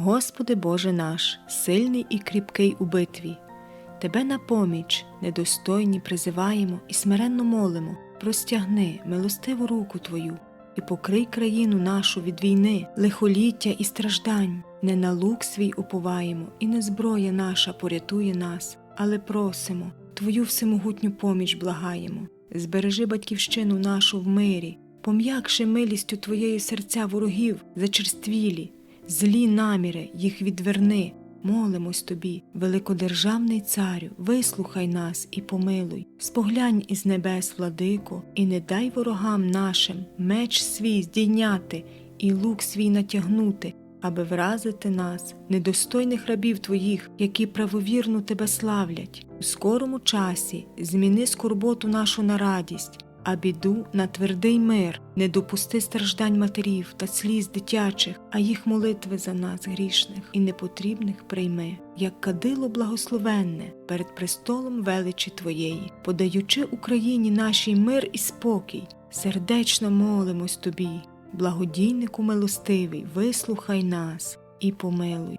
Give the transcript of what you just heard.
Господи Боже наш, сильний і кріпкий у битві. Тебе на поміч, недостойні призиваємо і смиренно молимо, простягни милостиву руку Твою і покрий країну нашу від війни, лихоліття і страждань. Не на лук свій уповаємо, і не зброя наша порятує нас, але просимо, Твою всемогутню поміч благаємо. Збережи батьківщину нашу в мирі, пом'якши милістю Твоєї серця ворогів зачерствілі, злі наміри їх відверни. Молимось тобі, великодержавний царю, вислухай нас і помилуй, споглянь із небес, владико, і не дай ворогам нашим меч свій здійняти і лук свій натягнути, аби вразити нас, недостойних рабів твоїх, які правовірно тебе славлять. У скорому часі зміни скорботу нашу на радість, а біду на твердий мир, не допусти страждань матерів та сліз дитячих, а їх молитви за нас грішних і непотрібних прийми, як кадило благословенне перед престолом величі Твоєї, подаючи Україні нашій мир і спокій, сердечно молимось Тобі, благодійнику милостивий, вислухай нас і помилуй.